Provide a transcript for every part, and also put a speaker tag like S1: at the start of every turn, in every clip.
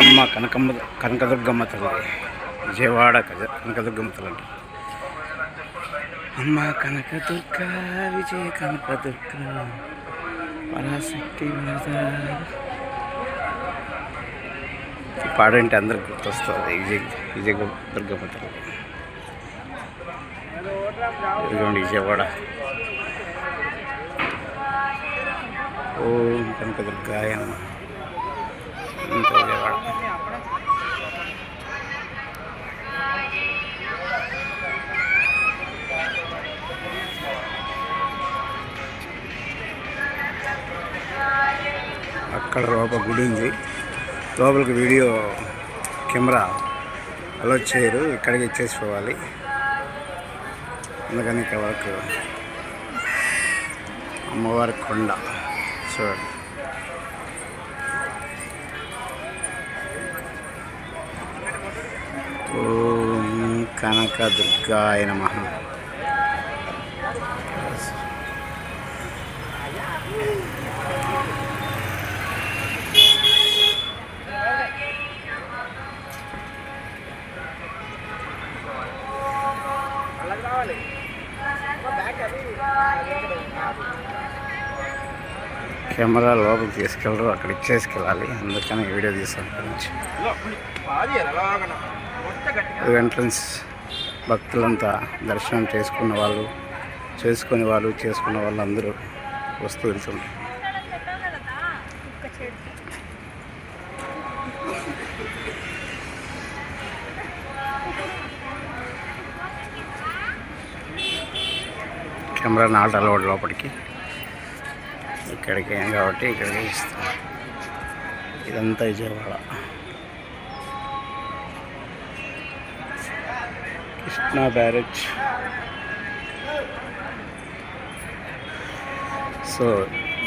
S1: అమ్మ కనకమ్మ కనకదుర్గమ్మ తల్లి విజయవాడ కజ కనకదుర్గమ్మ తల్లి అమ్మ కనకదుర్గ విజయ కనకదుర్గ పరాశక్తి పాడంటే అందరికి గుర్తొస్తుంది విజయ విజయ దుర్గమ్మ తల్లి విజయవాడ ఓం కనకదుర్గాయ నమ అక్కడ లోపల గుడి ఉంది లోపలికి వీడియో కెమెరా అలో చేయరు ఇక్కడికి ఇచ్చేసుకోవాలి అందుకని ఇక్కడ వరకు అమ్మవారి కొండ చూడండి ఓం దుర్గాయ నమ కెమెరా లోపలికి తీసుకెళ్ళరు అక్కడ ఇచ్చేసుకెళ్ళాలి అందుకని వీడియో తీసుకుంటాను ఎంట్రన్స్ భక్తులంతా దర్శనం చేసుకున్న వాళ్ళు చేసుకునే వాళ్ళు చేసుకున్న వాళ్ళు అందరూ వస్తూ వెళ్తున్నారు కెమెరా నాట్ అలవాటు లోపలికి ఇక్కడికి కాబట్టి ఇక్కడికి ఇస్తాం ఇదంతా విజయవాడ
S2: పట్నా barrage
S1: so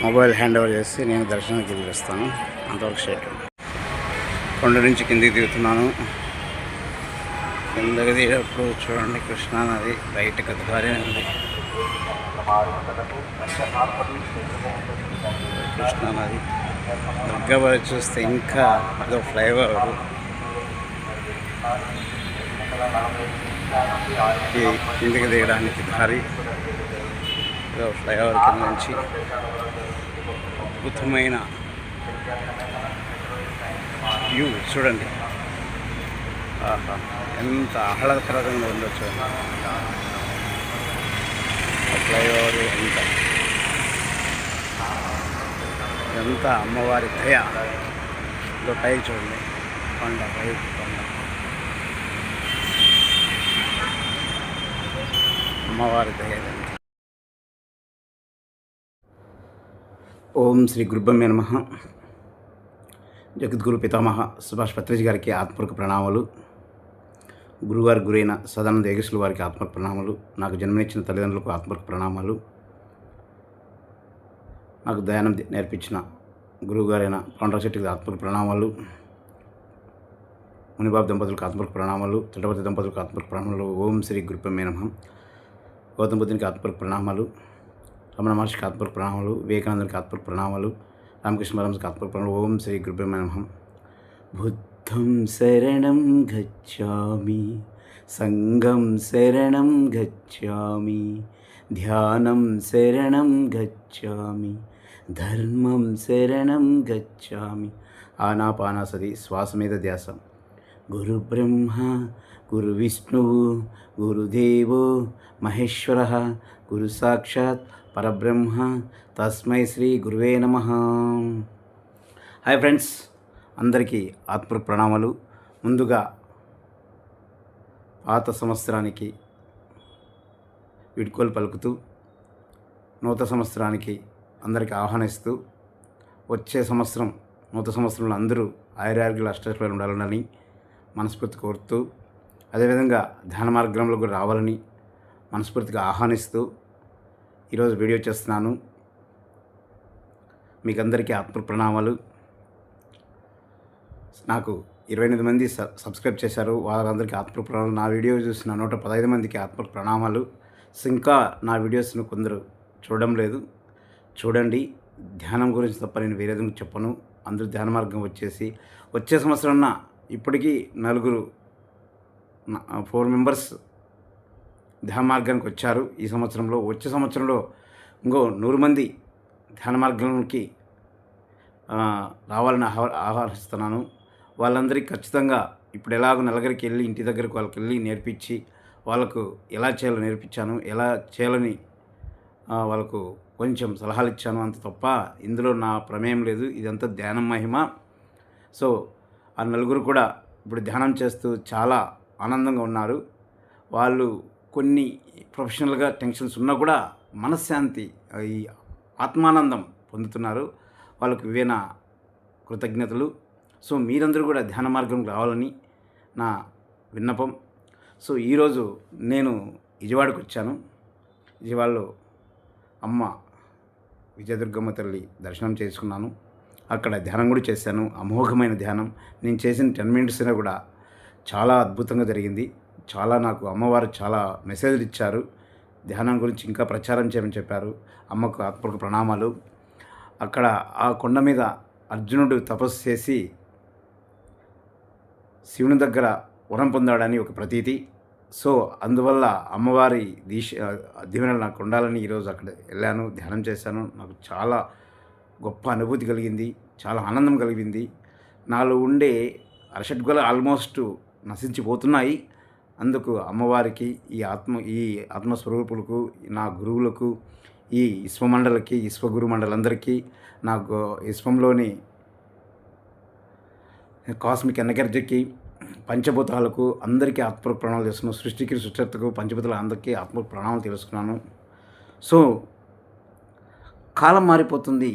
S1: mobile hand over చేసి నేను దర్శనానికి దిగిస్తాను అంతవరకు షేర్ కొండ నుంచి కిందికి దిగుతున్నాను కిందకి దిగేటప్పుడు చూడండి కృష్ణానది బయట కదగారే ఉంది కృష్ణా నది దుర్గాబాద్ చూస్తే ఇంకా అదో ఫ్లైఓవర్ కిందికి దిగడానికి దారి ఫ్లైఓవర్ కింద నుంచి అద్భుతమైన వ్యూ చూడండి ఎంత ఆహ్లాదకరంగా ఉందో చూడండి ఫ్లైఓవర్ ఎంత ఎంత అమ్మవారి దయ ఇదో పైకి చూడండి కొండ పైకి కొండ అమ్మవారి దయదండి ఓం శ్రీ గురుబ్బమ్మ నమ జగద్గురు పితామహ సుభాష్ పత్రిజ్ గారికి ఆత్మక ప్రణామాలు గురువారి గురైన సదానంద యోగేశ్వరుల వారికి ఆత్మక ప్రణామాలు నాకు జన్మనిచ్చిన తల్లిదండ్రులకు ఆత్మక ప్రణామాలు నాకు దయానం నేర్పించిన గురువుగారైన పౌండ్రా ఆత్మక ప్రణామాలు మునిబాబు దంపతులకు ఆత్మక ప్రణామాలు తిరుపతి దంపతులకు ఆత్మక ప్రణామాలు ఓం శ్రీ గురుపమే నమ గౌతమ బుద్ధునికి ఆత్మపూర్వక ప్రణామాలు రమణ మహర్షికి ఆత్మపూర్వక ప్రణామాలు వివేకానందునికి ఆత్మపూర్వక ప్రణామాలు రామకృష్ణ పరమకి ఆత్మపూర్వక ప్రణామాలు ఓం శ్రీ గురుబ్రహ్మణం బుద్ధం శరణం గచ్చామి సంఘం శరణం గచ్చామి ధ్యానం శరణం గచ్చామి ధర్మం శరణం గచ్చామి ఆనాపానాసతి శ్వాస మీద ధ్యాసం గురుబ్రహ్మ గురు విష్ణువు గురుదేవో మహేశ్వర గురు సాక్షాత్ పరబ్రహ్మ తస్మై శ్రీ గురువే నమ హాయ్ ఫ్రెండ్స్ అందరికీ ఆత్మ ప్రణామాలు ముందుగా పాత సంవత్సరానికి విడుకోలు పలుకుతూ నూతన సంవత్సరానికి అందరికీ ఆహ్వానిస్తూ వచ్చే సంవత్సరం నూతన సంవత్సరంలో అందరూ ఆయురారోగ్యాలు అష్టాలు ఉండాలని మనస్ఫూర్తి కోరుతూ అదేవిధంగా ధ్యాన మార్గంలో కూడా రావాలని మనస్ఫూర్తిగా ఆహ్వానిస్తూ ఈరోజు వీడియో చేస్తున్నాను మీకు అందరికీ ఆత్మ ప్రణామాలు నాకు ఇరవై ఎనిమిది మంది సబ్స్క్రైబ్ చేశారు వాళ్ళందరికీ ఆత్మ ప్రణామాలు నా వీడియో చూసిన నూట పదహైదు మందికి ఆత్మ ప్రణామాలు ఇంకా నా వీడియోస్ను కొందరు చూడడం లేదు చూడండి ధ్యానం గురించి తప్ప నేను వేరేది చెప్పను అందరూ ధ్యాన మార్గం వచ్చేసి వచ్చే సంవత్సరం ఇప్పటికీ నలుగురు ఫోర్ మెంబర్స్ ధ్యాన మార్గానికి వచ్చారు ఈ సంవత్సరంలో వచ్చే సంవత్సరంలో ఇంకో నూరు మంది ధ్యాన మార్గంలోకి రావాలని ఆహ్వా ఆహ్వానిస్తున్నాను వాళ్ళందరికీ ఖచ్చితంగా ఇప్పుడు ఎలాగో నలగరికి వెళ్ళి ఇంటి దగ్గరకు వాళ్ళకి వెళ్ళి నేర్పించి వాళ్ళకు ఎలా చేయాలో నేర్పించాను ఎలా చేయాలని వాళ్ళకు కొంచెం సలహాలు ఇచ్చాను అంత తప్ప ఇందులో నా ప్రమేయం లేదు ఇదంతా ధ్యానం మహిమ సో ఆ నలుగురు కూడా ఇప్పుడు ధ్యానం చేస్తూ చాలా ఆనందంగా ఉన్నారు వాళ్ళు కొన్ని ప్రొఫెషనల్గా టెన్షన్స్ ఉన్నా కూడా మనశ్శాంతి ఈ ఆత్మానందం పొందుతున్నారు వాళ్ళకు ఇవేన కృతజ్ఞతలు సో మీరందరూ కూడా ధ్యాన మార్గం రావాలని నా విన్నపం సో ఈరోజు నేను విజయవాడకు వచ్చాను విజయవాడలో అమ్మ విజయదుర్గమ్మ తల్లి దర్శనం చేసుకున్నాను అక్కడ ధ్యానం కూడా చేశాను అమోఘమైన ధ్యానం నేను చేసిన టెన్ మినిట్స్ కూడా చాలా అద్భుతంగా జరిగింది చాలా నాకు అమ్మవారు చాలా మెసేజ్లు ఇచ్చారు ధ్యానం గురించి ఇంకా ప్రచారం చేయమని చెప్పారు అమ్మకు ఆత్మకు ప్రణామాలు అక్కడ ఆ కొండ మీద అర్జునుడు తపస్సు చేసి శివుని దగ్గర వరం పొందాడని ఒక ప్రతీతి సో అందువల్ల అమ్మవారి దీశ దీవెనలు నాకు ఉండాలని ఈరోజు అక్కడ వెళ్ళాను ధ్యానం చేశాను నాకు చాలా గొప్ప అనుభూతి కలిగింది చాలా ఆనందం కలిగింది నాలో ఉండే అరషడ్గుల ఆల్మోస్ట్ నశించిపోతున్నాయి అందుకు అమ్మవారికి ఈ ఆత్మ ఈ ఆత్మస్వరూపులకు నా గురువులకు ఈ విశ్వమండలకి విశ్వగురు మండలందరికీ నా గో విశ్వంలోని కాస్మిక్ ఎనర్జీకి పంచభూతాలకు అందరికీ ఆత్మ ప్రాణాలు తెలుసుకున్నాను సృష్టికి సృష్టికు పంచభూతాలు అందరికీ ఆత్మ ప్రాణాలు తెలుసుకున్నాను సో కాలం మారిపోతుంది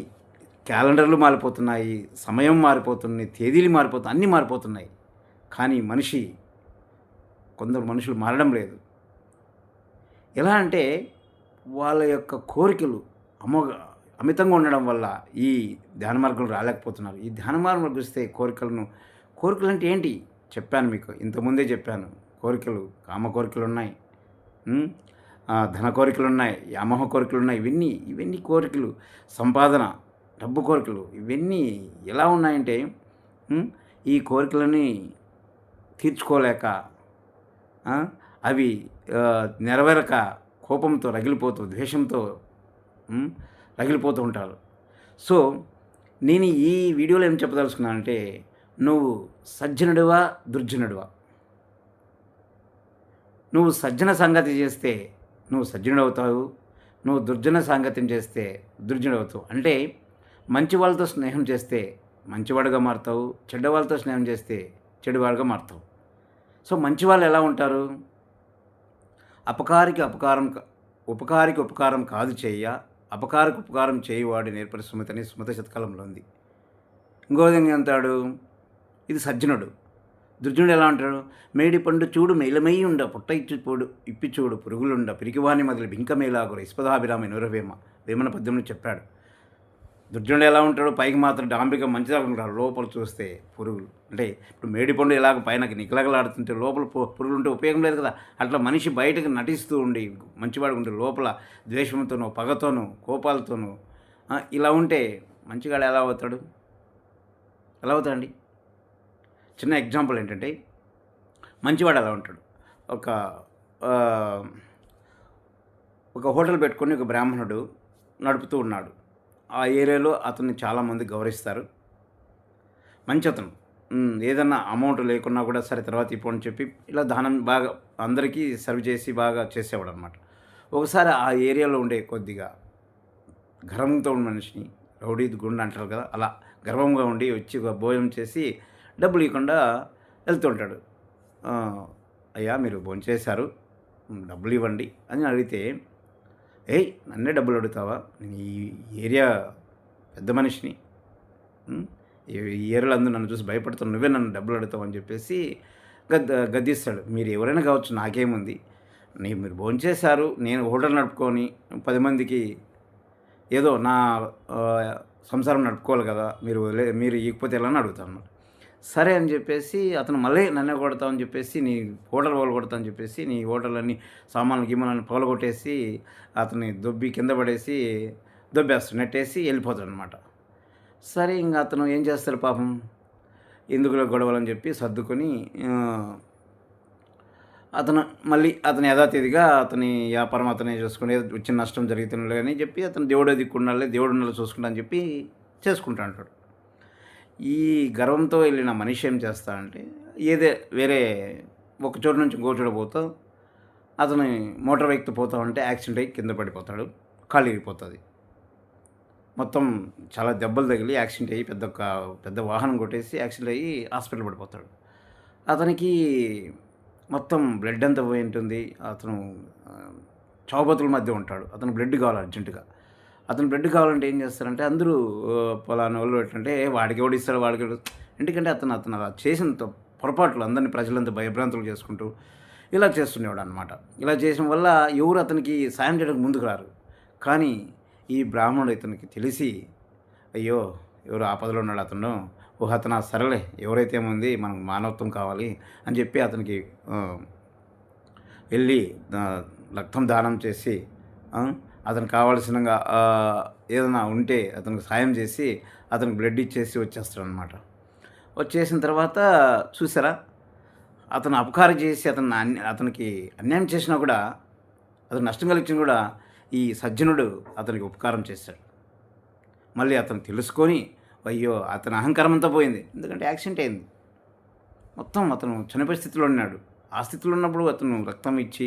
S1: క్యాలెండర్లు మారిపోతున్నాయి సమయం మారిపోతుంది తేదీలు మారిపోతున్నాయి అన్నీ మారిపోతున్నాయి కానీ మనిషి కొందరు మనుషులు మారడం లేదు ఎలా అంటే వాళ్ళ యొక్క కోరికలు అమోఘ అమితంగా ఉండడం వల్ల ఈ ధ్యాన మార్గం రాలేకపోతున్నారు ఈ ధ్యాన మార్గంలోకి వస్తే కోరికలను కోరికలు అంటే ఏంటి చెప్పాను మీకు ఇంతకుముందే చెప్పాను కోరికలు కామ కోరికలు ఉన్నాయి ధన కోరికలు ఉన్నాయి యామోహ కోరికలు ఉన్నాయి ఇవన్నీ ఇవన్నీ కోరికలు సంపాదన డబ్బు కోరికలు ఇవన్నీ ఎలా ఉన్నాయంటే ఈ కోరికలని తీర్చుకోలేక అవి నెరవేరక కోపంతో రగిలిపోతూ ద్వేషంతో రగిలిపోతూ ఉంటారు సో నేను ఈ వీడియోలో ఏం చెప్పదలుచుకున్నాను అంటే నువ్వు సజ్జనుడివా దుర్జనుడివా నువ్వు సజ్జన సంగతి చేస్తే నువ్వు సజ్జనుడు అవుతావు నువ్వు దుర్జన సంగతిని చేస్తే దుర్జనుడు అవుతావు అంటే మంచి వాళ్ళతో స్నేహం చేస్తే మంచివాడుగా మారుతావు చెడ్డవాళ్ళతో స్నేహం చేస్తే చెడువాడుగా మారుతావు సో మంచి వాళ్ళు ఎలా ఉంటారు అపకారికి అపకారం ఉపకారికి ఉపకారం కాదు చేయ అపకారికి ఉపకారం చేయవాడు నేర్పడి అనే సుమత శతకాలంలో ఉంది ఇంకో విధంగా అంటాడు ఇది సజ్జనుడు దుర్జునుడు ఎలా అంటాడు మేడి పండు చూడు మేలమై ఉండ పుట్ట ఇచ్చి పోడు ఇప్పి చూడు పురుగులుండ పిరికివాణి మొదలు మేలాగురు ఇస్పదాభిరామ నురవేమ వేమన పద్యంలో చెప్పాడు దుర్జనుడు ఎలా ఉంటాడు పైకి మాత్రం డాంబిక మంచిగా ఉంటాడు లోపల చూస్తే పురుగులు అంటే ఇప్పుడు మేడిపండు ఇలాగ పైన నిగలగలాడుతుంటే లోపల పురుగులు ఉంటే ఉపయోగం లేదు కదా అట్లా మనిషి బయటకు నటిస్తూ ఉండి మంచివాడు ఉంటే లోపల ద్వేషంతోనో పగతోనో కోపాలతోనో ఇలా ఉంటే మంచిగాడు ఎలా అవుతాడు ఎలా అవుతాడండి చిన్న ఎగ్జాంపుల్ ఏంటంటే మంచివాడు ఎలా ఉంటాడు ఒక ఒక హోటల్ పెట్టుకొని ఒక బ్రాహ్మణుడు నడుపుతూ ఉన్నాడు ఆ ఏరియాలో అతన్ని చాలామంది గౌరవిస్తారు మంచి అతను ఏదన్నా అమౌంట్ లేకున్నా కూడా సరే తర్వాత ఇప్పుడు అని చెప్పి ఇలా దానం బాగా అందరికీ సర్వ్ చేసి బాగా చేసేవాడు అనమాట ఒకసారి ఆ ఏరియాలో ఉండే కొద్దిగా గర్వంతో ఉన్న మనిషిని రౌడీ గుండె అంటారు కదా అలా గర్వంగా ఉండి వచ్చి భోజనం చేసి డబ్బులు ఇవ్వకుండా వెళ్తుంటాడు అయ్యా మీరు భోజనం చేశారు డబ్బులు ఇవ్వండి అని అడిగితే ఏయ్ నన్నే డబ్బులు అడుగుతావా నేను ఈ ఏరియా పెద్ద మనిషిని ఈ ఏరియాలో అందరూ నన్ను చూసి భయపడుతున్నావు నువ్వే నన్ను డబ్బులు అడుగుతావు అని చెప్పేసి గద్ద గద్దిస్తాడు మీరు ఎవరైనా కావచ్చు నాకేముంది నీ మీరు భోంచేశారు నేను హోటల్ నడుపుకొని పది మందికి ఏదో నా సంసారం నడుపుకోవాలి కదా మీరు వదిలే మీరు ఇకపోతే ఎలా అని అడుగుతాను సరే అని చెప్పేసి అతను మళ్ళీ నన్నే కొడతామని చెప్పేసి నీ హోటల్ పగలగొడతామని చెప్పేసి నీ హోటళ్ళని సామాన్లు గిమ్మలన్నీ పగలగొట్టేసి అతని దొబ్బి కింద పడేసి దొబ్బేస్తాడు నెట్టేసి వెళ్ళిపోతాడు అనమాట సరే ఇంకా అతను ఏం చేస్తారు పాపం ఎందుకులో గొడవలని చెప్పి సర్దుకొని అతను మళ్ళీ అతను యథాతిథిగా అతని వ్యాపారం అతనే చూసుకుని వచ్చిన నష్టం జరుగుతున్నాడు అని చెప్పి అతను దేవుడే దిక్కుండాలి దేవుడు ఉండాలి చూసుకుంటా అని చెప్పి చేసుకుంటా అంటాడు ఈ గర్వంతో వెళ్ళిన మనిషి ఏం చేస్తాడంటే ఏదే వేరే ఒక చోటు నుంచి ఇంకో చోటు పోతా అతను మోటార్ బైక్తో పోతా ఉంటే యాక్సిడెంట్ అయ్యి కింద పడిపోతాడు ఖాళీ అయిపోతుంది మొత్తం చాలా దెబ్బలు తగిలి యాక్సిడెంట్ అయ్యి పెద్ద పెద్ద వాహనం కొట్టేసి యాక్సిడెంట్ అయ్యి హాస్పిటల్ పడిపోతాడు అతనికి మొత్తం బ్లడ్ అంతా పోయి ఉంటుంది అతను చౌబతుల మధ్య ఉంటాడు అతను బ్లడ్ కావాలి అర్జెంటుగా అతను బ్రెడ్ కావాలంటే ఏం చేస్తారంటే అందరూ పొలాన్ని వాళ్ళు పెట్టంటే వాడికి ఎవడు ఇస్తాడు వాడికి ఎందుకంటే అతను అతను అలా చేసిన పొరపాట్లు అందరినీ ప్రజలంతా భయభ్రాంతులు చేసుకుంటూ ఇలా చేస్తుండేవాడు అనమాట ఇలా చేసిన వల్ల ఎవరు అతనికి సాయం చేయడానికి ముందుకు రారు కానీ ఈ బ్రాహ్మణుడు ఇతనికి తెలిసి అయ్యో ఎవరు ఆపదలో ఉన్నాడు అతను ఓహ్ అతను సరలే ఎవరైతే ఏముంది మనకు మానవత్వం కావాలి అని చెప్పి అతనికి వెళ్ళి రక్తం దానం చేసి అతను కావాల్సిన ఏదైనా ఉంటే అతనికి సాయం చేసి అతనికి బ్లడ్ ఇచ్చేసి వచ్చేస్తాడు అనమాట వచ్చేసిన తర్వాత చూసారా అతను అపకారం చేసి అతను అతనికి అన్యాయం చేసినా కూడా అతను నష్టం కలిగించినా కూడా ఈ సజ్జనుడు అతనికి ఉపకారం చేశాడు మళ్ళీ అతను తెలుసుకొని అయ్యో అతని అహంకారం అంతా పోయింది ఎందుకంటే యాక్సిడెంట్ అయింది మొత్తం అతను చనిపోయే స్థితిలో ఉన్నాడు ఆ స్థితిలో ఉన్నప్పుడు అతను రక్తం ఇచ్చి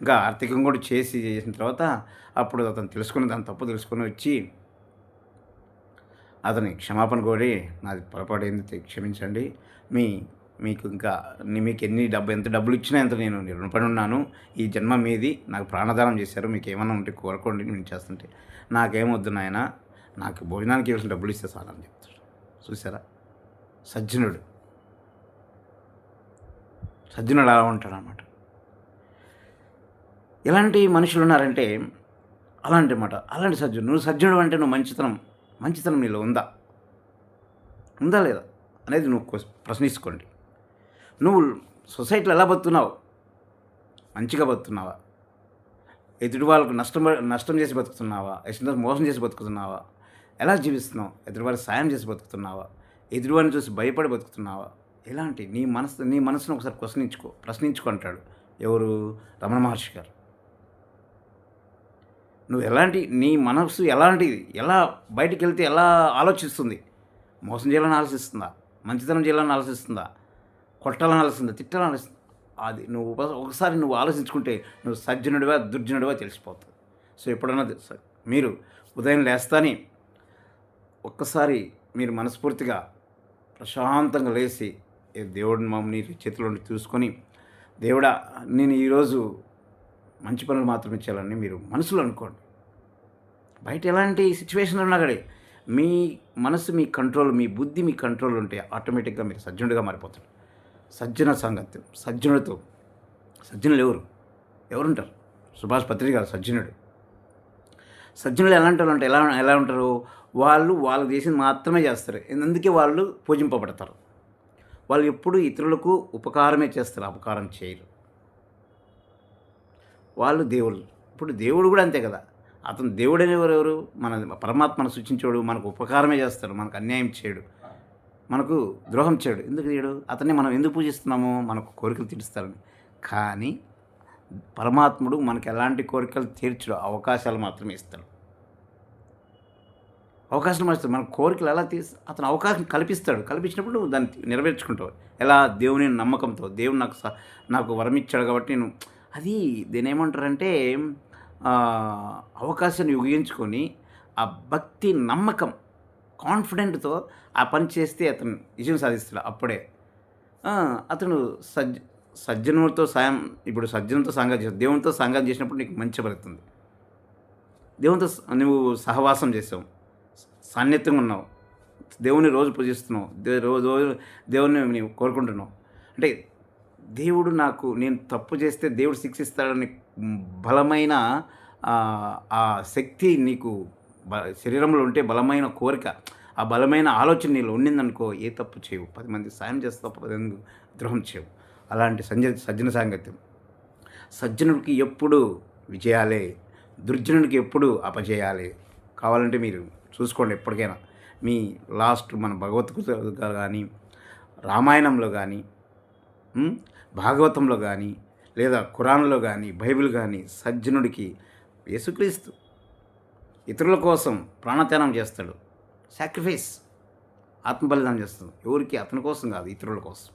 S1: ఇంకా ఆర్థికంగా కూడా చేసి చేసిన తర్వాత అప్పుడు అతను తెలుసుకుని దాని తప్పు తెలుసుకుని వచ్చి అతని క్షమాపణ కోరి నాది పొరపాటైంది క్షమించండి మీ మీకు ఇంకా మీకు ఎన్ని డబ్బు ఎంత డబ్బులు ఇచ్చినా ఎంత నేను రుణపడి ఉన్నాను ఈ జన్మ మీది నాకు ప్రాణదానం చేశారు మీకు ఏమైనా ఉంటే కోరుకోండి నేను చేస్తుంటే నాకేమొద్దు నాయన నాకు భోజనానికి ఇవ్వాల్సిన డబ్బులు ఇస్తే చాలని చెప్తాడు చూసారా సజ్జనుడు సజ్జనుడు అలా ఉంటాడు అనమాట ఎలాంటి మనుషులు ఉన్నారంటే అలాంటి మాట అలాంటి సజ్జనుడు నువ్వు సజ్జనుడు అంటే నువ్వు మంచితనం మంచితనం నీలో ఉందా ఉందా లేదా అనేది నువ్వు ప్రశ్నించుకోండి నువ్వు సొసైటీలో ఎలా బతున్నావు మంచిగా బతున్నావా ఎదుటి వాళ్ళకు నష్టం నష్టం చేసి బతుకుతున్నావా ఎదుటి మోసం చేసి బతుకుతున్నావా ఎలా జీవిస్తున్నావు వాళ్ళకి సాయం చేసి బతుకుతున్నావా వాళ్ళని చూసి భయపడి బతుకుతున్నావా ఎలాంటి నీ మనసు నీ మనసును ఒకసారి ప్రశ్నించుకో ప్రశ్నించుకో అంటాడు ఎవరు రమణ మహర్షి గారు నువ్వు ఎలాంటి నీ మనస్సు ఎలాంటిది ఎలా బయటికి వెళ్తే ఎలా ఆలోచిస్తుంది మోసం చేయాలని ఆలోచిస్తుందా మంచితనం చేయాలని ఆలోచిస్తుందా కొట్టాలని ఆలోచిస్తుందా తిట్టాలని ఆలోచిస్తుందా అది నువ్వు ఒకసారి నువ్వు ఆలోచించుకుంటే నువ్వు సజ్జనుడివా దుర్జనుడివా తెలిసిపోతుంది సో ఎప్పుడన్నా మీరు ఉదయం లేస్తానే ఒక్కసారి మీరు మనస్ఫూర్తిగా ప్రశాంతంగా లేచి దేవుడిని మమ్మల్ని చేతిలో చూసుకొని దేవుడా నేను ఈరోజు మంచి పనులు మాత్రమే చేయాలని మీరు మనసులో అనుకోండి బయట ఎలాంటి సిచ్యువేషన్ ఉన్నా కానీ మీ మనసు మీ కంట్రోల్ మీ బుద్ధి మీ కంట్రోల్ ఉంటే ఆటోమేటిక్గా మీరు సజ్జనుడిగా మారిపోతారు సజ్జన సాంగత్యం సజ్జనుడితో సజ్జనులు ఎవరు ఎవరుంటారు సుభాష్ పత్రిక గారు సజ్జనుడు సజ్జనులు ఎలా ఉంటారు అంటే ఎలా ఎలా ఉంటారు వాళ్ళు వాళ్ళు చేసింది మాత్రమే చేస్తారు అందుకే వాళ్ళు పూజింపబడతారు వాళ్ళు ఎప్పుడు ఇతరులకు ఉపకారమే చేస్తారు అపకారం చేయరు వాళ్ళు దేవుళ్ళు ఇప్పుడు దేవుడు కూడా అంతే కదా అతను దేవుడు అనేవారు ఎవరు మన పరమాత్మను సూచించాడు మనకు ఉపకారమే చేస్తాడు మనకు అన్యాయం చేయడు మనకు ద్రోహం చేయడు ఎందుకు చేయడు అతన్ని మనం ఎందుకు పూజిస్తున్నాము మనకు కోరికలు తీరుస్తారని కానీ పరమాత్ముడు మనకు ఎలాంటి కోరికలు తీర్చడు అవకాశాలు మాత్రమే ఇస్తాడు అవకాశం వస్తుంది మన కోరికలు ఎలా తీసి అతను అవకాశం కల్పిస్తాడు కల్పించినప్పుడు నువ్వు దాన్ని నెరవేర్చుకుంటావు ఎలా దేవుని నమ్మకంతో దేవుని నాకు నాకు వరం ఇచ్చాడు కాబట్టి నేను అది దీని ఏమంటారంటే అవకాశాన్ని యుగించుకొని ఆ భక్తి నమ్మకం కాన్ఫిడెంట్తో ఆ పని చేస్తే అతను విజయం సాధిస్తాడు అప్పుడే అతను సజ్జ సజ్జనులతో సాయం ఇప్పుడు సజ్జనంతో సాంగం చేస్తాను దేవునితో సాంగం చేసినప్పుడు నీకు మంచి పడుతుంది దేవునితో నువ్వు సహవాసం చేసావు సాన్నిధ్యంగా ఉన్నావు దేవుని రోజు పూజిస్తున్నావు రోజు దేవుని నీవు కోరుకుంటున్నావు అంటే దేవుడు నాకు నేను తప్పు చేస్తే దేవుడు శిక్షిస్తాడని బలమైన ఆ శక్తి నీకు శరీరంలో ఉంటే బలమైన కోరిక ఆ బలమైన ఆలోచన నీళ్ళు ఉండిందనుకో ఏ తప్పు చేయవు పది మంది సాయం చేస్తే పది మంది ద్రోహం చేయవు అలాంటి సంజ సజ్జన సాంగత్యం సజ్జనుడికి ఎప్పుడు విజయాలే దుర్జనుడికి ఎప్పుడు అపజయాలే కావాలంటే మీరు చూసుకోండి ఎప్పటికైనా మీ లాస్ట్ మన భగవద్గీత కానీ రామాయణంలో కానీ భాగవతంలో కానీ లేదా ఖురాన్లో కానీ బైబిల్ కానీ సజ్జనుడికి యేసుక్రీస్తు ఇతరుల కోసం ప్రాణత్యానం చేస్తాడు సాక్రిఫైస్ ఆత్మబలిదానం చేస్తాడు ఎవరికి అతని కోసం కాదు ఇతరుల కోసం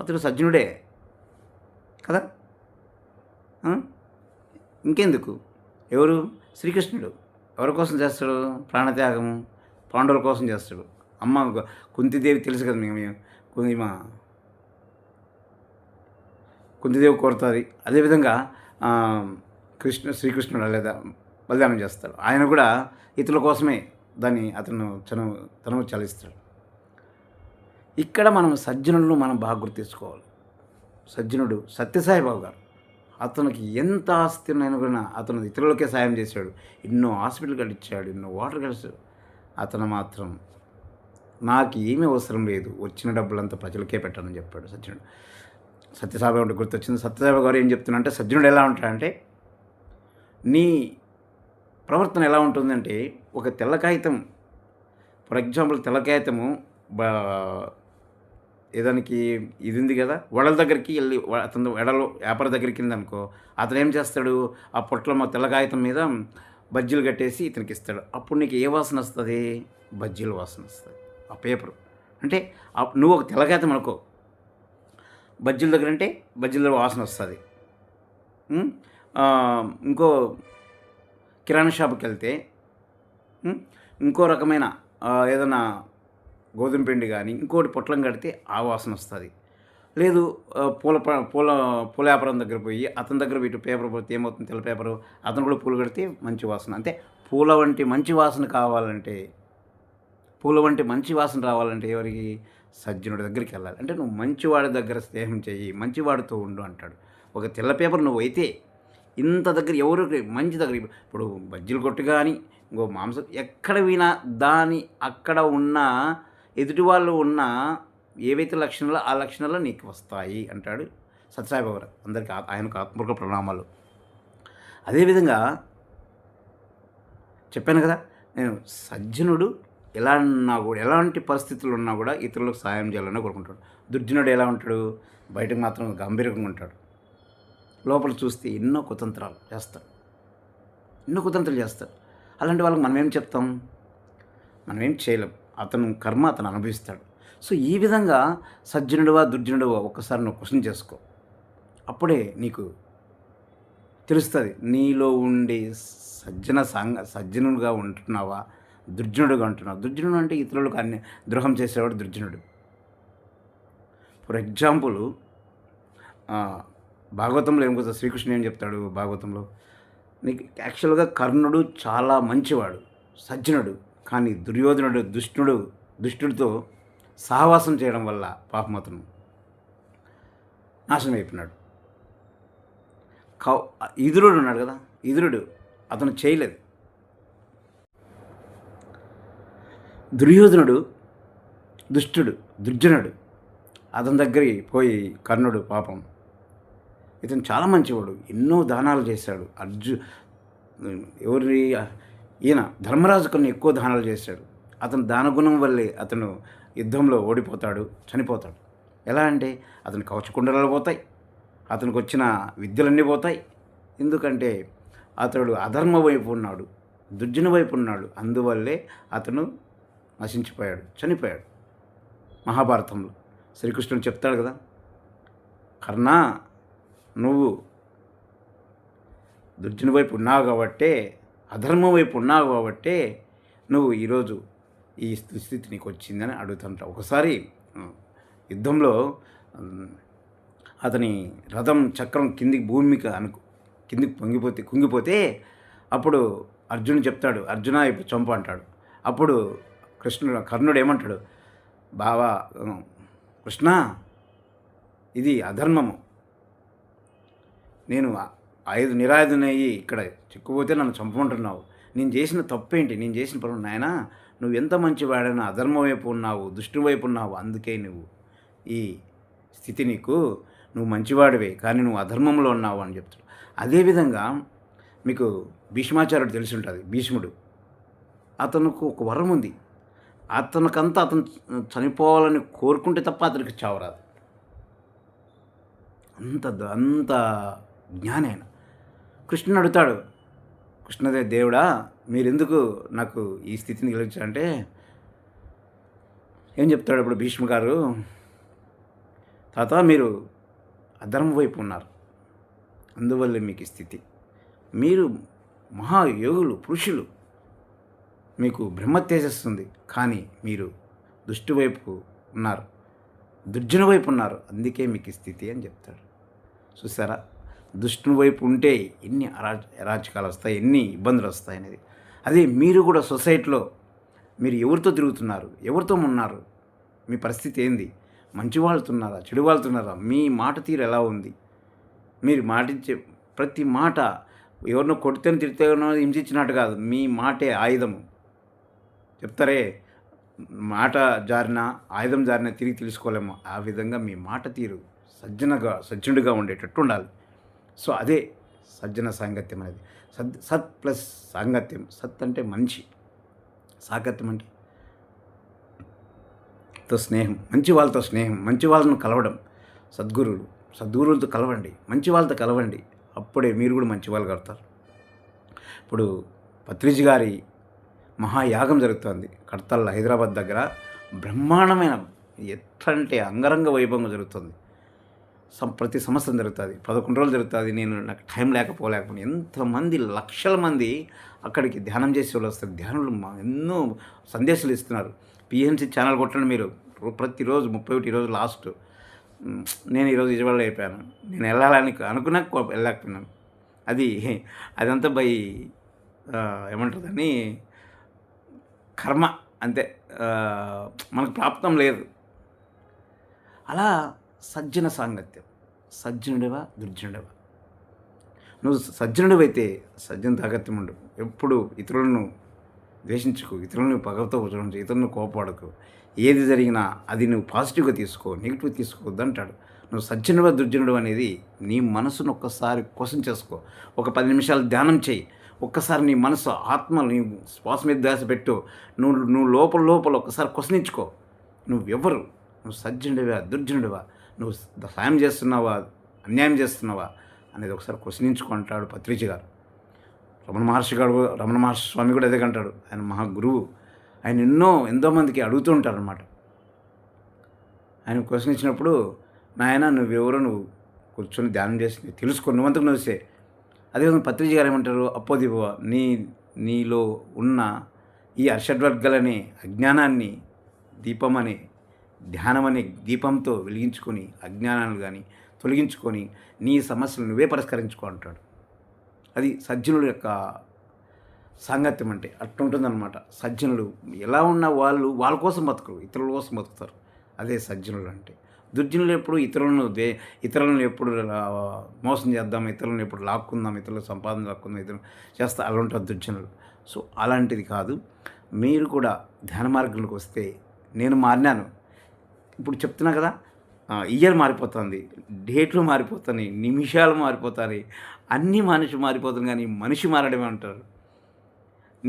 S1: అతడు సజ్జనుడే కదా ఇంకెందుకు ఎవరు శ్రీకృష్ణుడు ఎవరి కోసం చేస్తాడు ప్రాణత్యాగము పాండవుల కోసం చేస్తాడు అమ్మ కుంతిదేవి తెలుసు కదా మేము ఈమె కుంతిదేవి కోరుతుంది అదేవిధంగా కృష్ణ శ్రీకృష్ణుడు లేదా బలిదానం చేస్తాడు ఆయన కూడా ఇతరుల కోసమే దాన్ని అతను చను తను చలిస్తాడు ఇక్కడ మనం సజ్జనులను మనం బాగా గుర్తించుకోవాలి సజ్జనుడు సత్యసాయిబాబు గారు అతనికి ఎంత ఆస్తి ఉన్నాయని కూడా అతను ఇతరులకే సాయం చేశాడు ఎన్నో హాస్పిటల్ కట్టించాడు ఎన్నో వాటర్ కట్టించాడు అతను మాత్రం నాకు ఏమీ అవసరం లేదు వచ్చిన డబ్బులంతా ప్రజలకే పెట్టాలని చెప్పాడు సజ్జనుడు సత్యసాయి ఉంటే గుర్తొచ్చింది సత్యసాయి గారు ఏం చెప్తున్నాడంటే సజ్జనుడు ఎలా ఉంటాడంటే నీ ప్రవర్తన ఎలా ఉంటుందంటే ఒక తెల్ల కాగితం ఫర్ ఎగ్జాంపుల్ తెల్ల కాగితము ఏదానికి ఇది ఉంది కదా వడల దగ్గరికి వెళ్ళి అతను ఎడలు వ్యాపార దగ్గరికి వెళ్ళింది అనుకో అతను ఏం చేస్తాడు ఆ పొట్ల మా తెల్లగాయతం మీద బజ్జీలు కట్టేసి ఇతనికి ఇస్తాడు అప్పుడు నీకు ఏ వాసన వస్తుంది బజ్జీల వాసన వస్తుంది ఆ పేపర్ అంటే నువ్వు ఒక తెల్లగాయతం అనుకో బజ్జీల దగ్గర అంటే బజ్జీల దగ్గర వాసన వస్తుంది ఇంకో కిరాణా షాప్కి వెళ్తే ఇంకో రకమైన ఏదైనా గోధుమ పిండి కానీ ఇంకోటి పొట్లం కడితే ఆ వాసన వస్తుంది లేదు పూల పూల పూల వ్యాపారం దగ్గర పోయి అతని దగ్గర ఇటు పేపర్ పోతే ఏమవుతుంది తెల్ల పేపరు అతను కూడా పూలు కడితే మంచి వాసన అంటే పూల వంటి మంచి వాసన కావాలంటే పూల వంటి మంచి వాసన రావాలంటే ఎవరికి సజ్జనుడి దగ్గరికి వెళ్ళాలి అంటే నువ్వు మంచివాడి దగ్గర స్నేహం చెయ్యి మంచివాడితో ఉండు అంటాడు ఒక తెల్ల పేపర్ నువ్వు అయితే ఇంత దగ్గర ఎవరు మంచి దగ్గర ఇప్పుడు బజ్జీలు కొట్టు కానీ ఇంకో మాంసం ఎక్కడ వినా దాని అక్కడ ఉన్న ఎదుటి వాళ్ళు ఉన్న ఏవైతే లక్షణాలు ఆ లక్షణాలు నీకు వస్తాయి అంటాడు సత్యసాయిబాబు అందరికి ఆయనకు ఆత్మక ప్రణామాలు అదేవిధంగా చెప్పాను కదా నేను సజ్జనుడు ఎలా ఉన్నా కూడా ఎలాంటి పరిస్థితులు ఉన్నా కూడా ఇతరులకు సాయం చేయాలని కోరుకుంటాడు దుర్జనుడు ఎలా ఉంటాడు బయటకు మాత్రం గంభీరంగా ఉంటాడు లోపల చూస్తే ఎన్నో కుతంత్రాలు చేస్తాడు ఎన్నో కుతంత్రాలు చేస్తాడు అలాంటి వాళ్ళకి మనం ఏం చెప్తాం మనం ఏం చేయలేం అతను కర్మ అతను అనుభవిస్తాడు సో ఈ విధంగా సజ్జనుడువా దుర్జనుడువా ఒక్కసారి నువ్వు క్వశ్చన్ చేసుకో అప్పుడే నీకు తెలుస్తుంది నీలో ఉండే సజ్జన సాంగ సజ్జనుడుగా ఉంటున్నావా దుర్జనుడుగా ఉంటున్నావు దుర్జనుడు అంటే ఇతరులకు అన్ని ద్రోహం చేసేవాడు దుర్జనుడు ఫర్ ఎగ్జాంపుల్ భాగవతంలో ఏం కదా శ్రీకృష్ణుడు ఏం చెప్తాడు భాగవతంలో నీకు యాక్చువల్గా కర్ణుడు చాలా మంచివాడు సజ్జనుడు కానీ దుర్యోధనుడు దుష్టుడు దుష్టుడితో సహవాసం చేయడం వల్ల పాపమతను నాశనం అయిపోయినాడు కౌ ఇదురుడు ఉన్నాడు కదా ఇదురుడు అతను చేయలేదు దుర్యోధనుడు దుష్టుడు దుర్జనుడు అతని దగ్గరికి పోయి కర్ణుడు పాపం ఇతను చాలా మంచివాడు ఎన్నో దానాలు చేశాడు అర్జు ఎవరి ఈయన ధర్మరాజు కొన్ని ఎక్కువ దానాలు చేశాడు అతను దానగుణం వల్లే అతను యుద్ధంలో ఓడిపోతాడు చనిపోతాడు ఎలా అంటే అతని కవచకుండలాలు పోతాయి అతనికి వచ్చిన విద్యలన్నీ పోతాయి ఎందుకంటే అతడు అధర్మ వైపు ఉన్నాడు దుర్జన వైపు ఉన్నాడు అందువల్లే అతను నశించిపోయాడు చనిపోయాడు మహాభారతంలో శ్రీకృష్ణుడు చెప్తాడు కదా కర్ణ నువ్వు దుర్జన వైపు ఉన్నావు కాబట్టే అధర్మం వైపు ఉన్నావు కాబట్టే నువ్వు ఈరోజు ఈ స్థితి నీకు వచ్చిందని అడుగుతుంట ఒకసారి యుద్ధంలో అతని రథం చక్రం కిందికి భూమిక అనుకు కిందికి పొంగిపోతే కుంగిపోతే అప్పుడు అర్జునుడు చెప్తాడు అర్జున ఇప్పుడు చంపు అంటాడు అప్పుడు కృష్ణుడు కర్ణుడు ఏమంటాడు బావా కృష్ణ ఇది అధర్మము నేను ఐదు నిరాయుధనయ్యి ఇక్కడ చిక్కుపోతే నన్ను చంపుకుంటున్నావు నేను చేసిన తప్పేంటి నేను చేసిన పనులు నాయన నువ్వు ఎంత వాడైనా అధర్మం వైపు ఉన్నావు దుష్టి వైపు ఉన్నావు అందుకే నువ్వు ఈ స్థితి నీకు నువ్వు మంచివాడివే కానీ నువ్వు అధర్మంలో ఉన్నావు అని చెప్తాడు అదేవిధంగా మీకు భీష్మాచార్యుడు తెలిసి ఉంటుంది భీష్ముడు అతనుకు ఒక వరం ఉంది అతనికంతా అతను చనిపోవాలని కోరుకుంటే తప్ప అతనికి చావరాదు అంత అంత జ్ఞానైనా కృష్ణుని అడుగుతాడు కృష్ణదే దేవుడా మీరెందుకు నాకు ఈ స్థితిని కలిగించారంటే ఏం చెప్తాడు ఇప్పుడు భీష్మ గారు తాత మీరు అధర్మ వైపు ఉన్నారు అందువల్ల మీకు స్థితి మీరు మహాయోగులు పురుషులు మీకు బ్రహ్మ తేజస్తుంది కానీ మీరు దుష్టి వైపు ఉన్నారు దుర్జన వైపు ఉన్నారు అందుకే మీకు స్థితి అని చెప్తాడు చూసారా దుష్టుని వైపు ఉంటే ఎన్ని అరా అరాచకాలు వస్తాయి ఎన్ని ఇబ్బందులు వస్తాయి అనేది అదే మీరు కూడా సొసైటీలో మీరు ఎవరితో తిరుగుతున్నారు ఎవరితో ఉన్నారు మీ పరిస్థితి ఏంది మంచి వాళ్ళుతున్నారా చెడు వాళ్ళతున్నారా మీ మాట తీరు ఎలా ఉంది మీరు మాటించే ప్రతి మాట ఎవరినో కొడితేనో తిరితేనో హింసించినట్టు కాదు మీ మాటే ఆయుధము చెప్తారే మాట జారిన ఆయుధం జారిన తిరిగి తెలుసుకోలేము ఆ విధంగా మీ మాట తీరు సజ్జనగా సజ్జనుడిగా ఉండేటట్టు ఉండాలి సో అదే సజ్జన సాంగత్యం అనేది సద్ సత్ ప్లస్ సాంగత్యం సత్ అంటే మంచి సాంగత్యం అంటే తో స్నేహం మంచి వాళ్ళతో స్నేహం మంచి వాళ్ళను కలవడం సద్గురువులు సద్గురువులతో కలవండి మంచి వాళ్ళతో కలవండి అప్పుడే మీరు కూడా మంచి వాళ్ళు కడతారు ఇప్పుడు పత్రిజ్ గారి మహాయాగం జరుగుతుంది కడతల్లో హైదరాబాద్ దగ్గర బ్రహ్మాండమైన ఎట్లంటే అంగరంగ వైభవం జరుగుతుంది ప్రతి సంవత్సరం జరుగుతుంది పదకొండు రోజులు జరుగుతుంది నేను నాకు టైం లేకపోలేకపోయినా ఎంతమంది లక్షల మంది అక్కడికి ధ్యానం చేసే వాళ్ళు వస్తారు ధ్యానులు ఎన్నో సందేశాలు ఇస్తున్నారు పిఎంసీ ఛానల్ కొట్టండి మీరు ప్రతిరోజు ముప్పై ఒకటి ఈరోజు లాస్ట్ నేను ఈరోజు ఇజవాళ్ళు అయిపోయాను నేను వెళ్ళాలని అనుకున్నా వెళ్ళలేకపోయినాను అది అదంతా బై ఏమంటారు దాన్ని కర్మ అంతే మనకు ప్రాప్తం లేదు అలా సజ్జన సాంగత్యం సజ్జనుడివా దుర్జనుడివా నువ్వు సజ్జనుడివైతే సజ్జన తాగత్యం ఉండవు ఎప్పుడు ఇతరులను ద్వేషించుకు ఇతరులను పగలతో చూడండి ఇతరులను కోపాడకు ఏది జరిగినా అది నువ్వు పాజిటివ్గా తీసుకో నెగిటివ్ తీసుకోవద్దు అంటాడు నువ్వు సజ్జనుడు దుర్జనుడు అనేది నీ మనసును ఒక్కసారి కోసం చేసుకో ఒక పది నిమిషాలు ధ్యానం చేయి ఒక్కసారి నీ మనసు ఆత్మ నీ శ్వాస మీద ధ్యాస పెట్టు నువ్వు నువ్వు లోపల లోపల ఒక్కసారి క్వశ్చనించుకో నువ్వెవరు నువ్వు సజ్జనుడివా దుర్జనుడివా నువ్వు సాయం చేస్తున్నావా అన్యాయం చేస్తున్నావా అనేది ఒకసారి క్వశ్చనించుకుంటాడు పత్రిజి గారు రమణ మహర్షి గారు రమణ మహర్షి స్వామి కూడా అదే అంటాడు ఆయన మహా గురువు ఆయన ఎన్నో ఎంతోమందికి అడుగుతూ ఉంటారనమాట ఆయన క్వశ్చన్ ఇచ్చినప్పుడు నాయన నువ్వెవరో నువ్వు కూర్చొని ధ్యానం చేసి తెలుసుకో నువ్వంతకు నువ్వు అదే అదేవిధంగా పత్రిజి గారు ఏమంటారు అప్పోదివ నీ నీలో ఉన్న ఈ అర్షడ్వర్గలని అజ్ఞానాన్ని దీపమని ధ్యానం అనే దీపంతో వెలిగించుకొని అజ్ఞానాలు కానీ తొలగించుకొని నీ సమస్యలు నువ్వే పరిష్కరించుకో అంటాడు అది సజ్జనుడు యొక్క సాంగత్యం అంటే అట్టుంటుందన్నమాట సజ్జనులు ఎలా ఉన్నా వాళ్ళు వాళ్ళ కోసం బతుకరు ఇతరుల కోసం బతుకుతారు అదే సజ్జనులు అంటే దుర్జనులు ఎప్పుడు ఇతరులను దే ఇతరులను ఎప్పుడు మోసం చేద్దాం ఇతరులను ఎప్పుడు లాక్కుందాం ఇతరుల సంపాదన లాక్కుందాం ఇతరులు చేస్తా అలా ఉంటారు దుర్జనులు సో అలాంటిది కాదు మీరు కూడా ధ్యాన మార్గంలోకి వస్తే నేను మారినాను ఇప్పుడు చెప్తున్నా కదా ఇయర్ మారిపోతుంది డేట్లు మారిపోతున్నాయి నిమిషాలు మారిపోతాయి అన్నీ మనిషి మారిపోతుంది కానీ మనిషి మారడమే అంటారు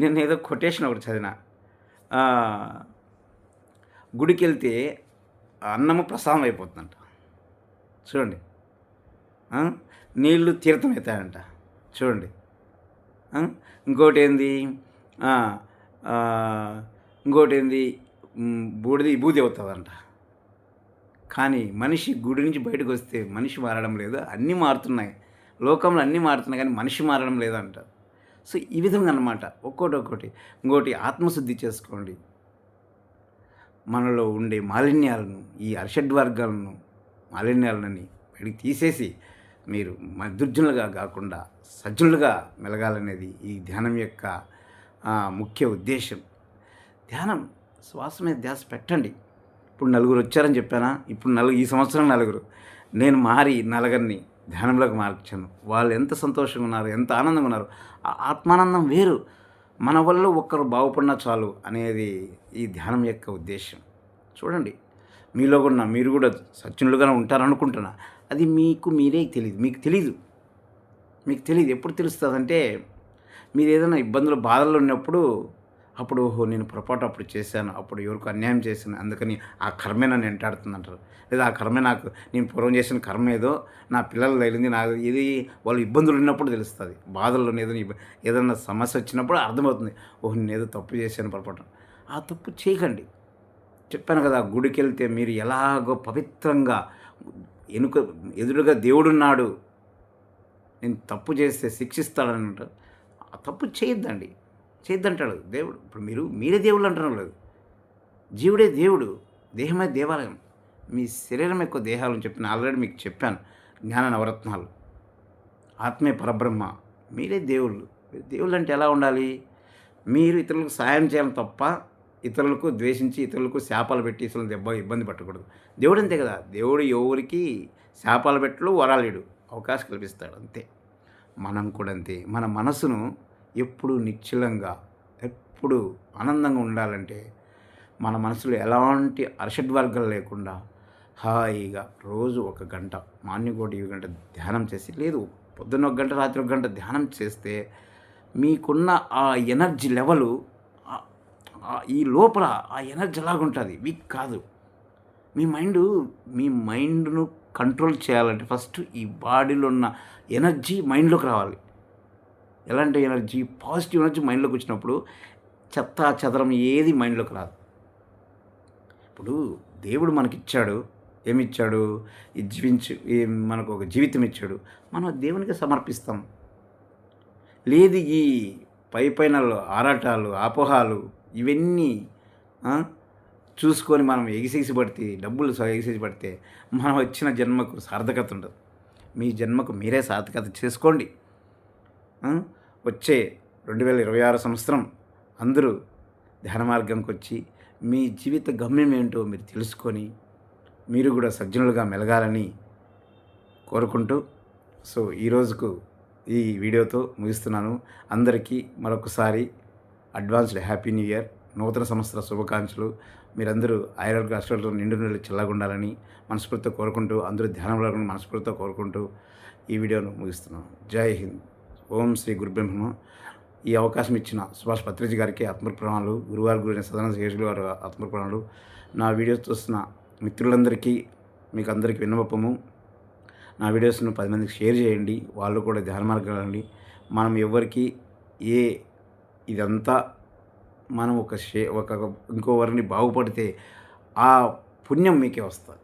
S1: నేను ఏదో కొటేషన్ ఒకటి చదివిన గుడికి వెళ్తే అన్నము ప్రసాదం అయిపోతుందంట చూడండి నీళ్ళు తీర్థం అవుతాయంట చూడండి ఇంకోటి ఏంది ఇంకోటి ఏంది బూడిది విభూది అవుతుందంట కానీ మనిషి గుడి నుంచి బయటకు వస్తే మనిషి మారడం లేదు అన్నీ మారుతున్నాయి లోకంలో అన్నీ మారుతున్నాయి కానీ మనిషి మారడం అంటారు సో ఈ విధంగా అనమాట ఒక్కోటి ఒక్కోటి ఇంకోటి ఆత్మశుద్ధి చేసుకోండి మనలో ఉండే మాలిన్యాలను ఈ అరిషడ్ వర్గాలను మాలిన్యాలని వెళ్ళి తీసేసి మీరు దుర్జనులుగా కాకుండా సజ్జనులుగా మెలగాలనేది ఈ ధ్యానం యొక్క ముఖ్య ఉద్దేశం ధ్యానం శ్వాస మీద ధ్యాస పెట్టండి ఇప్పుడు నలుగురు వచ్చారని చెప్పానా ఇప్పుడు నలుగురు ఈ సంవత్సరం నలుగురు నేను మారి నలగరిని ధ్యానంలోకి మార్చాను వాళ్ళు ఎంత సంతోషంగా ఉన్నారు ఎంత ఆనందంగా ఉన్నారు ఆత్మానందం వేరు మన వల్ల ఒక్కరు బాగుపడినా చాలు అనేది ఈ ధ్యానం యొక్క ఉద్దేశం చూడండి మీలో కూడా మీరు కూడా సత్యులుగానే ఉంటారనుకుంటున్నా అది మీకు మీరే తెలియదు మీకు తెలీదు మీకు తెలియదు ఎప్పుడు తెలుస్తుందంటే మీరు ఏదైనా ఇబ్బందులు బాధల్లో ఉన్నప్పుడు అప్పుడు ఓహో నేను పొరపాటు అప్పుడు చేశాను అప్పుడు ఎవరికి అన్యాయం చేశాను అందుకని ఆ కర్మే నన్ను వెంటాడుతుందంటారు లేదా ఆ కర్మే నాకు నేను పూర్వం చేసిన కర్మ ఏదో నా పిల్లలు తగిలింది నా ఇది వాళ్ళు ఇబ్బందులు ఉన్నప్పుడు తెలుస్తుంది బాధల్లో ఏదైనా ఏదైనా సమస్య వచ్చినప్పుడు అర్థమవుతుంది ఓహో నేను ఏదో తప్పు చేశాను పొరపాటు ఆ తప్పు చేయకండి చెప్పాను కదా గుడికి వెళ్తే మీరు ఎలాగో పవిత్రంగా ఎనుక ఎదురుగా దేవుడున్నాడు నేను తప్పు చేస్తే శిక్షిస్తాడని ఆ తప్పు చేయొద్దండి చేద్దంటాడు దేవుడు ఇప్పుడు మీరు మీరే దేవుళ్ళు అంటడం లేదు జీవుడే దేవుడు దేహమే దేవాలయం మీ శరీరం ఎక్కువ దేహాలని చెప్పిన ఆల్రెడీ మీకు చెప్పాను జ్ఞాన నవరత్నాలు ఆత్మే పరబ్రహ్మ మీరే దేవుళ్ళు దేవుళ్ళు అంటే ఎలా ఉండాలి మీరు ఇతరులకు సాయం చేయడం తప్ప ఇతరులకు ద్వేషించి ఇతరులకు శాపాలు పెట్టి ఇతరులు దెబ్బ ఇబ్బంది పెట్టకూడదు దేవుడు అంతే కదా దేవుడు ఎవరికి శాపాలు పెట్టడు వరాలేడు అవకాశం కల్పిస్తాడు అంతే మనం కూడా అంతే మన మనసును ఎప్పుడు నిశ్చలంగా ఎప్పుడు ఆనందంగా ఉండాలంటే మన మనసులో ఎలాంటి అరషడ్వర్గాలు లేకుండా హాయిగా రోజు ఒక గంట మార్నింగ్ ఒకటి గంట ధ్యానం చేసి లేదు పొద్దున్న ఒక గంట రాత్రి ఒక గంట ధ్యానం చేస్తే మీకున్న ఆ ఎనర్జీ లెవెల్ ఈ లోపల ఆ ఎనర్జీ ఎలాగుంటుంది వీక్ కాదు మీ మైండ్ మీ మైండ్ను కంట్రోల్ చేయాలంటే ఫస్ట్ ఈ బాడీలో ఉన్న ఎనర్జీ మైండ్లోకి రావాలి ఎలాంటి ఎనర్జీ పాజిటివ్ ఎనర్జీ మైండ్లోకి వచ్చినప్పుడు చెత్త చెదరం ఏది మైండ్లోకి రాదు ఇప్పుడు దేవుడు మనకిచ్చాడు ఏమిచ్చాడు జీవించు మనకు ఒక జీవితం ఇచ్చాడు మనం దేవునికి సమర్పిస్తాం లేదు ఈ పై పైన ఆరాటాలు అపోహాలు ఇవన్నీ చూసుకొని మనం ఎగిసేసి పడితే డబ్బులు ఎగిసేసి పడితే మనం వచ్చిన జన్మకు సార్థకత ఉండదు మీ జన్మకు మీరే సార్థకత చేసుకోండి వచ్చే రెండు వేల ఇరవై ఆరు సంవత్సరం అందరూ ధ్యాన మార్గంకి వచ్చి మీ జీవిత గమ్యం ఏంటో మీరు తెలుసుకొని మీరు కూడా సజ్జనులుగా మెలగాలని కోరుకుంటూ సో ఈరోజుకు ఈ వీడియోతో ముగిస్తున్నాను అందరికీ మరొకసారి అడ్వాన్స్డ్ హ్యాపీ న్యూ ఇయర్ నూతన సంవత్సర శుభాకాంక్షలు మీరందరూ ఆయుర్వేద అష్టలతో నిండు నీళ్ళు ఉండాలని మనస్ఫూర్తితో కోరుకుంటూ అందరూ ధ్యానంలో మనస్ఫూర్తితో కోరుకుంటూ ఈ వీడియోను ముగిస్తున్నాను జై హింద్ ఓం శ్రీ గురుబ్రహ్మ ఈ అవకాశం ఇచ్చిన సుభాష్ పత్రిజ్ గారికి ఆత్మప్రాణాలు గురువారి గురిన సదన శేషులు గారు ఆత్మప్రాణాలు నా వీడియోస్ చూస్తున్న మిత్రులందరికీ మీకు అందరికీ విన్నపము నా వీడియోస్ను పది మందికి షేర్ చేయండి వాళ్ళు కూడా ధ్యాన మార్గాలండి మనం ఎవరికి ఏ ఇదంతా మనం ఒక షే ఒక ఇంకోవరిని బాగుపడితే ఆ పుణ్యం మీకే వస్తుంది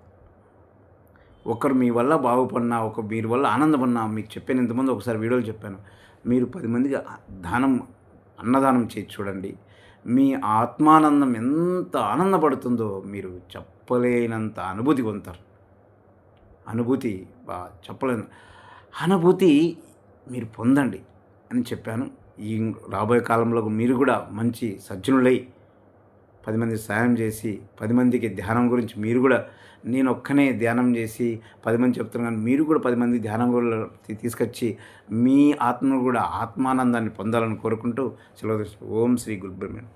S1: ఒకరు మీ వల్ల బాగుపడినా ఒక మీరు వల్ల ఆనందపడినా మీకు చెప్పాను ఇంతమంది ఒకసారి వీడియోలు చెప్పాను మీరు పది మందికి దానం అన్నదానం చేసి చూడండి మీ ఆత్మానందం ఎంత ఆనందపడుతుందో మీరు చెప్పలేనంత అనుభూతి పొందుతారు అనుభూతి చెప్పలేను అనుభూతి మీరు పొందండి అని చెప్పాను ఈ రాబోయే కాలంలో మీరు కూడా మంచి సజ్జనులై పది మంది సాయం చేసి పది మందికి ధ్యానం గురించి మీరు కూడా నేను ఒక్కనే ధ్యానం చేసి పది మంది చెప్తున్నాను కానీ మీరు కూడా పది మంది ధ్యానం తీసుకొచ్చి మీ ఆత్మను కూడా ఆత్మానందాన్ని పొందాలని కోరుకుంటూ సెలవు ఓం శ్రీ గురుబ్రహ్మణ్